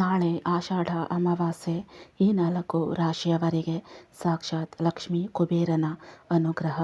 ನಾಳೆ ಆಷಾಢ ಅಮಾವಾಸ್ಯೆ ಈ ನಾಲ್ಕು ರಾಶಿಯವರಿಗೆ ಸಾಕ್ಷಾತ್ ಲಕ್ಷ್ಮೀ ಕುಬೇರನ ಅನುಗ್ರಹ.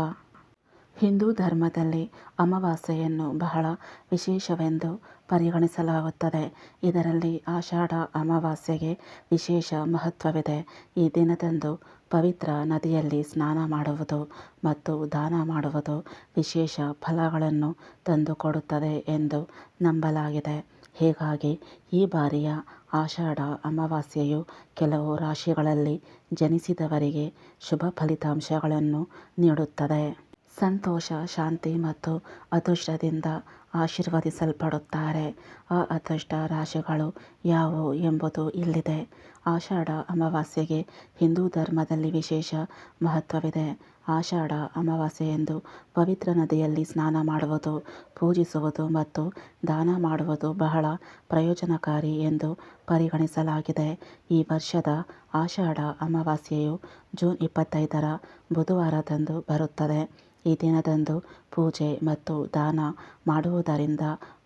ಹಿಂದೂ ಧರ್ಮದಲ್ಲಿ ಅಮಾವಾಸ್ಯೆಯನ್ನು ಬಹಳ ವಿಶೇಷವೆಂದು ಪರಿಗಣಿಸಲಾಗುತ್ತದೆ. ಇದರಲ್ಲಿ ಆಷಾಢ ಅಮಾವಾಸ್ಯೆಗೆ ವಿಶೇಷ ಮಹತ್ವವಿದೆ. ಈ ದಿನದಂದು ಪವಿತ್ರ ನದಿಯಲ್ಲಿ ಸ್ನಾನ ಮಾಡುವುದು ಮತ್ತು ದಾನ ಮಾಡುವುದು ವಿಶೇಷ ಫಲಗಳನ್ನು ತಂದುಕೊಡುತ್ತದೆ ಎಂದು ನಂಬಲಾಗಿದೆ. ಹೀಗಾಗಿ ಈ ಬಾರಿಯ ಆಷಾಢ ಅಮಾವಾಸ್ಯೆಯು ಕೆಲವು ರಾಶಿಗಳಲ್ಲಿ ಜನಿಸಿದವರಿಗೆ ಶುಭ ಫಲಿತಾಂಶಗಳನ್ನು ನೀಡುತ್ತದೆ. ಸಂತೋಷ, ಶಾಂತಿ ಮತ್ತು ಅದೃಷ್ಟದಿಂದ ಆಶೀರ್ವದಿಸಲ್ಪಡುತ್ತಾರೆ. ಆ ಅದೃಷ್ಟ ರಾಶಿಗಳು ಯಾವುವು ಎಂಬುದು ಇಲ್ಲಿದೆ. ಆಷಾಢ ಅಮಾವಾಸ್ಯೆಗೆ ಹಿಂದೂ ಧರ್ಮದಲ್ಲಿ ವಿಶೇಷ ಮಹತ್ವವಿದೆ. ಆಷಾಢ ಅಮಾವಾಸ್ಯೆಯಂದು ಪವಿತ್ರ ನದಿಯಲ್ಲಿ ಸ್ನಾನ ಮಾಡುವುದು, ಪೂಜಿಸುವುದು ಮತ್ತು ದಾನ ಮಾಡುವುದು ಬಹಳ ಪ್ರಯೋಜನಕಾರಿ ಎಂದು ಪರಿಗಣಿಸಲಾಗಿದೆ. ಈ ವರ್ಷದ ಆಷಾಢ ಅಮಾವಾಸ್ಯೆಯು ಜೂನ್ ಇಪ್ಪತ್ತೈದರ ಬುಧವಾರದಂದು ಬರುತ್ತದೆ. ಈ ದಿನದಂದು ಪೂಜೆ ಮತ್ತು ದಾನ ಮಾಡುವುದರಿಂದ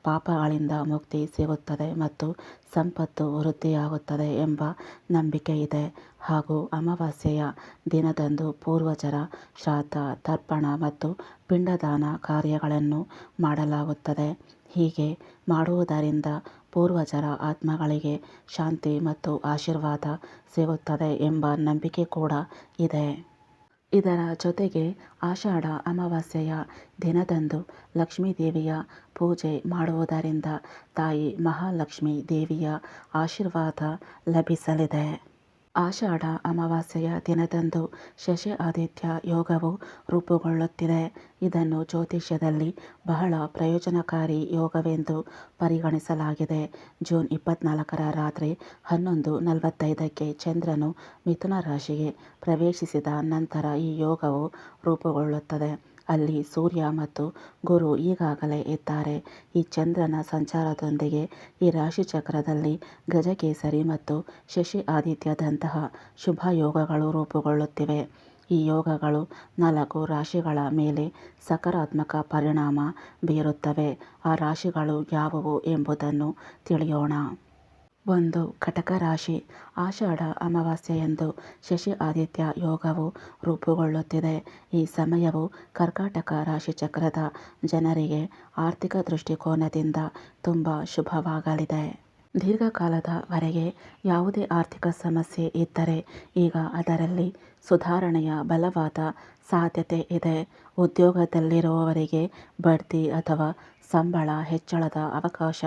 ಪಾಪಗಳಿಂದ ಮುಕ್ತಿ ಸಿಗುತ್ತದೆ ಮತ್ತು ಸಂಪತ್ತು ವೃದ್ಧಿಯಾಗುತ್ತದೆ ಎಂಬ ನಂಬಿಕೆ ಇದೆ. ಹಾಗೂ ಅಮಾವಾಸ್ಯೆಯ ದಿನದಂದು ಪೂರ್ವಜರ ಶ್ರಾದ್ದ, ತರ್ಪಣ ಮತ್ತು ಪಿಂಡದಾನ ಕಾರ್ಯಗಳನ್ನು ಮಾಡಲಾಗುತ್ತದೆ. ಹೀಗೆ ಮಾಡುವುದರಿಂದ ಪೂರ್ವಜರ ಆತ್ಮಗಳಿಗೆ ಶಾಂತಿ ಮತ್ತು ಆಶೀರ್ವಾದ ಸಿಗುತ್ತದೆ ಎಂಬ ನಂಬಿಕೆ ಕೂಡ ಇದೆ. ಇದರ ಜೊತೆಗೆ ಆಷಾಢ ಅಮಾವಾಸ್ಯೆಯ ದಿನದಂದು ಲಕ್ಷ್ಮೀ ದೇವಿಯ ಪೂಜೆ ಮಾಡುವುದರಿಂದ ತಾಯಿ ಮಹಾಲಕ್ಷ್ಮೀ ದೇವಿಯ ಆಶೀರ್ವಾದ ಲಭಿಸಲಿದೆ. ಆಷಾಢ ಅಮಾವಾಸ್ಯೆಯ ದಿನದಂದು ಶಶಿ ಆದಿತ್ಯ ಯೋಗವು ರೂಪುಗೊಳ್ಳುತ್ತಿದೆ. ಇದನ್ನು ಜ್ಯೋತಿಷ್ಯದಲ್ಲಿ ಬಹಳ ಪ್ರಯೋಜನಕಾರಿ ಯೋಗವೆಂದು ಪರಿಗಣಿಸಲಾಗಿದೆ. ಜೂನ್ ಇಪ್ಪತ್ನಾಲ್ಕರ ರಾತ್ರಿ ಹನ್ನೊಂದು ನಲವತ್ತೈದಕ್ಕೆ ಚಂದ್ರನು ಮಿಥುನ ರಾಶಿಗೆ ಪ್ರವೇಶಿಸಿದ ನಂತರ ಈ ಯೋಗವು ರೂಪುಗೊಳ್ಳುತ್ತದೆ. ಅಲ್ಲಿ ಸೂರ್ಯ ಮತ್ತು ಗುರು ಈಗಾಗಲೇ ಇದ್ದಾರೆ. ಈ ಚಂದ್ರನ ಸಂಚಾರದೊಂದಿಗೆ ಈ ರಾಶಿಚಕ್ರದಲ್ಲಿ ಗಜಕೇಸರಿ ಮತ್ತು ಶಶಿ ಆದಿತ್ಯದಂತಹ ಶುಭ ಯೋಗಗಳು ರೂಪುಗೊಳ್ಳುತ್ತಿವೆ. ಈ ಯೋಗಗಳು ನಾಲ್ಕು ರಾಶಿಗಳ ಮೇಲೆ ಸಕಾರಾತ್ಮಕ ಪರಿಣಾಮ ಬೀರುತ್ತವೆ. ಆ ರಾಶಿಗಳು ಯಾವುವು ಎಂಬುದನ್ನು ತಿಳಿಯೋಣ. ಒಂದು ಕಟಕ ರಾಶಿ. ಆಷಾಢ ಅಮಾವಾಸ್ಯೆಯಂದು ಶಶಿ ಆದಿತ್ಯ ಯೋಗವು ರೂಪುಗೊಳ್ಳುತ್ತಿದೆ. ಈ ಸಮಯವು ಕರ್ಕಾಟಕ ರಾಶಿಚಕ್ರದ ಜನರಿಗೆ ಆರ್ಥಿಕ ದೃಷ್ಟಿಕೋನದಿಂದ ತುಂಬ ಶುಭವಾಗಲಿದೆ. ದೀರ್ಘಕಾಲದವರೆಗೆ ಯಾವುದೇ ಆರ್ಥಿಕ ಸಮಸ್ಯೆ ಇದ್ದರೆ ಈಗ ಅದರಲ್ಲಿ ಸುಧಾರಣೆಯ ಬಲವಾದ ಸಾಧ್ಯತೆ ಇದೆ. ಉದ್ಯೋಗದಲ್ಲಿರುವವರಿಗೆ ಬಡ್ತಿ ಅಥವಾ ಸಂಬಳ ಹೆಚ್ಚಳದ ಅವಕಾಶ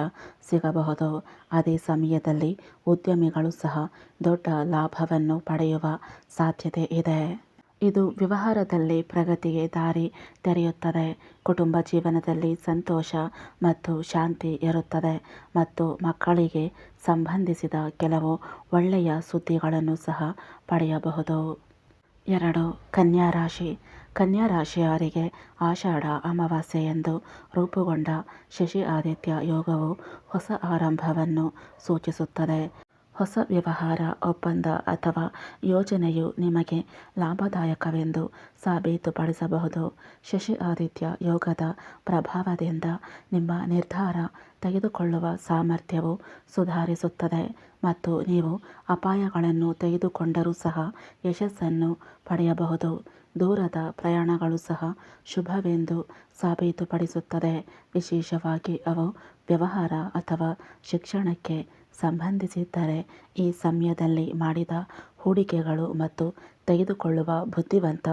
ಸಿಗಬಹುದು. ಅದೇ ಸಮಯದಲ್ಲಿ ಉದ್ಯಮಿಗಳು ಸಹ ದೊಡ್ಡ ಲಾಭವನ್ನು ಪಡೆಯುವ ಸಾಧ್ಯತೆ ಇದೆ. ಇದು ವ್ಯವಹಾರದಲ್ಲಿ ಪ್ರಗತಿಗೆ ದಾರಿ ತೆರೆಯುತ್ತದೆ. ಕುಟುಂಬ ಜೀವನದಲ್ಲಿ ಸಂತೋಷ ಮತ್ತು ಶಾಂತಿ ಇರುತ್ತದೆ ಮತ್ತು ಮಕ್ಕಳಿಗೆ ಸಂಬಂಧಿಸಿದ ಕೆಲವು ಒಳ್ಳೆಯ ಸುದ್ದಿಗಳನ್ನು ಸಹ ಪಡೆಯಬಹುದು. ಎರಡು, ಕನ್ಯಾ ರಾಶಿ. ಕನ್ಯಾ ರಾಶಿಯವರಿಗೆ ಆಷಾಢ ಅಮಾವಾಸ್ಯೆಯಂದು ರೂಪುಗೊಂಡ ಶಶಿ ಆದಿತ್ಯ ಯೋಗವು ಹೊಸ ಆರಂಭವನ್ನು ಸೂಚಿಸುತ್ತದೆ. ಹೊಸ ವ್ಯವಹಾರ, ಒಪ್ಪಂದ ಅಥವಾ ಯೋಜನೆಯು ನಿಮಗೆ ಲಾಭದಾಯಕವೆಂದು ಸಾಬೀತುಪಡಿಸಬಹುದು. ಶಶಿ ಆದಿತ್ಯ ಯೋಗದ ಪ್ರಭಾವದಿಂದ ನಿಮ್ಮ ನಿರ್ಧಾರ ತೆಗೆದುಕೊಳ್ಳುವ ಸಾಮರ್ಥ್ಯವು ಸುಧಾರಿಸುತ್ತದೆ ಮತ್ತು ನೀವು ಅಪಾಯಗಳನ್ನು ತೆಗೆದುಕೊಂಡರೂ ಸಹ ಯಶಸ್ಸನ್ನು ಪಡೆಯಬಹುದು. ದೂರದ ಪ್ರಯಾಣಗಳು ಸಹ ಶುಭವೆಂದು ಸಾಬೀತುಪಡಿಸುತ್ತದೆ. ವಿಶೇಷವಾಗಿ ಅವು ವ್ಯವಹಾರ ಅಥವಾ ಶಿಕ್ಷಣಕ್ಕೆ ಸಂಬಂಧಿಸಿದ್ದರೆ ಈ ಸಮಯದಲ್ಲಿ ಮಾಡಿದ ಹೂಡಿಕೆಗಳು ಮತ್ತು ತೆಗೆದುಕೊಳ್ಳುವ ಬುದ್ಧಿವಂತ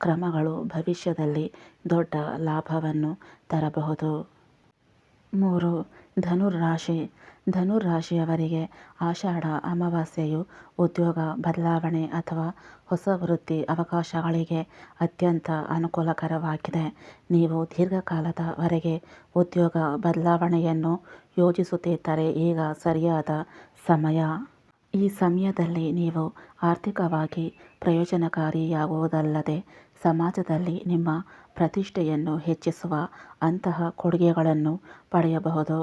ಕ್ರಮಗಳು ಭವಿಷ್ಯದಲ್ಲಿ ದೊಡ್ಡ ಲಾಭವನ್ನು ತರಬಹುದು. ಮೂರು ಧನುರಾಶಿ ಧನುರಾಶಿಯವರಿಗೆ ಆಷಾಢ ಅಮಾವಾಸ್ಯೆಯು ಉದ್ಯೋಗ, ಬದಲಾವಣೆ ಅಥವಾ ಹೊಸ ವೃತ್ತಿ ಅವಕಾಶಗಳಿಗೆ ಅತ್ಯಂತ ಅನುಕೂಲಕರವಾಗಿದೆ. ನೀವು ದೀರ್ಘಕಾಲದವರೆಗೆ ಉದ್ಯೋಗ ಬದಲಾವಣೆಯನ್ನು ಯೋಜಿಸುತ್ತಿದ್ದರೆ ಈಗ ಸರಿಯಾದ ಸಮಯ. ಈ ಸಮಯದಲ್ಲಿ ನೀವು ಆರ್ಥಿಕವಾಗಿ ಪ್ರಯೋಜನಕಾರಿಯಾಗುವುದಲ್ಲದೆ ಸಮಾಜದಲ್ಲಿ ನಿಮ್ಮ ಪ್ರತಿಷ್ಠೆಯನ್ನು ಹೆಚ್ಚಿಸುವ ಅಂತಹ ಕೊಡುಗೆಗಳನ್ನು ಪಡೆಯಬಹುದು.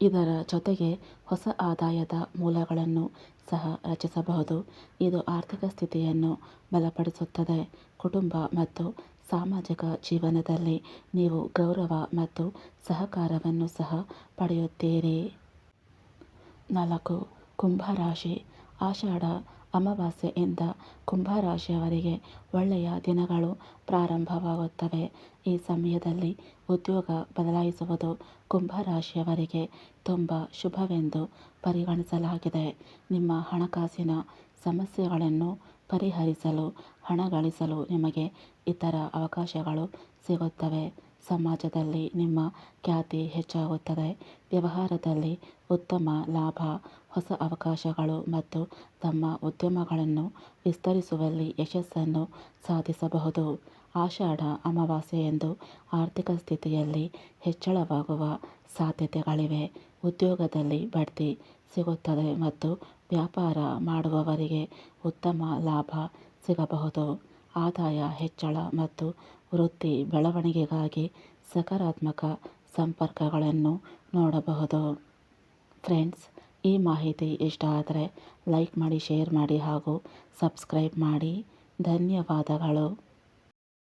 ಇದರ ಜೊತೆಗೆ ಹೊಸ ಆದಾಯದ ಮೂಲಗಳನ್ನು ಸಹ ರಚಿಸಬಹುದು. ಇದು ಆರ್ಥಿಕ ಸ್ಥಿತಿಯನ್ನು ಬಲಪಡಿಸುತ್ತದೆ. ಕುಟುಂಬ ಮತ್ತು ಸಾಮಾಜಿಕ ಜೀವನದಲ್ಲಿ ನೀವು ಗೌರವ ಮತ್ತು ಸಹಕಾರವನ್ನು ಸಹ ಪಡೆಯುತ್ತೀರಿ. ನಾಲ್ಕು ಕುಂಭರಾಶಿ ಆಷಾಢ ಅಮಾವಾಸ್ಯೆಯಿಂದ ಕುಂಭರಾಶಿಯವರಿಗೆ ಒಳ್ಳೆಯ ದಿನಗಳು ಪ್ರಾರಂಭವಾಗುತ್ತವೆ. ಈ ಸಮಯದಲ್ಲಿ ಉದ್ಯೋಗ ಬದಲಾಯಿಸುವುದು ಕುಂಭರಾಶಿಯವರಿಗೆ ತುಂಬ ಶುಭವೆಂದು ಪರಿಗಣಿಸಲಾಗಿದೆ. ನಿಮ್ಮ ಹಣಕಾಸಿನ ಸಮಸ್ಯೆಗಳನ್ನು ಪರಿಹರಿಸಲು, ಹಣ ಗಳಿಸಲು ನಿಮಗೆ ಇತರ ಅವಕಾಶಗಳು ಸಿಗುತ್ತವೆ. ಸಮಾಜದಲ್ಲಿ ನಿಮ್ಮ ಖ್ಯಾತಿ ಹೆಚ್ಚಾಗುತ್ತದೆ. ವ್ಯವಹಾರದಲ್ಲಿ ಉತ್ತಮ ಲಾಭ, ಹೊಸ ಅವಕಾಶಗಳು ಮತ್ತು ತಮ್ಮ ಉದ್ಯಮಗಳನ್ನು ವಿಸ್ತರಿಸುವಲ್ಲಿ ಯಶಸ್ಸನ್ನು ಸಾಧಿಸಬಹುದು. ಆಷಾಢ ಅಮಾವಾಸ್ಯೆಯಂದು ಆರ್ಥಿಕ ಸ್ಥಿತಿಯಲ್ಲಿ ಹೆಚ್ಚಳವಾಗುವ ಸಾಧ್ಯತೆಗಳಿವೆ. ಉದ್ಯೋಗದಲ್ಲಿ ಬಡ್ತಿ ಸಿಗುತ್ತದೆ ಮತ್ತು ವ್ಯಾಪಾರ ಮಾಡುವವರಿಗೆ ಉತ್ತಮ ಲಾಭ ಸಿಗಬಹುದು. ಆದಾಯ ಹೆಚ್ಚಳ ಮತ್ತು ವೃತ್ತಿ ಬೆಳವಣಿಗೆಗಾಗಿ ಸಕಾರಾತ್ಮಕ ಸಂಪರ್ಕಗಳನ್ನು ನೋಡಬಹುದು. ಫ್ರೆಂಡ್ಸ್, ಈ ಮಾಹಿತಿ ಇಷ್ಟ ಆದರೆ ಲೈಕ್ ಮಾಡಿ, ಶೇರ್ ಮಾಡಿ ಹಾಗೂ ಸಬ್ಸ್ಕ್ರೈಬ್ ಮಾಡಿ. ಧನ್ಯವಾದಗಳು.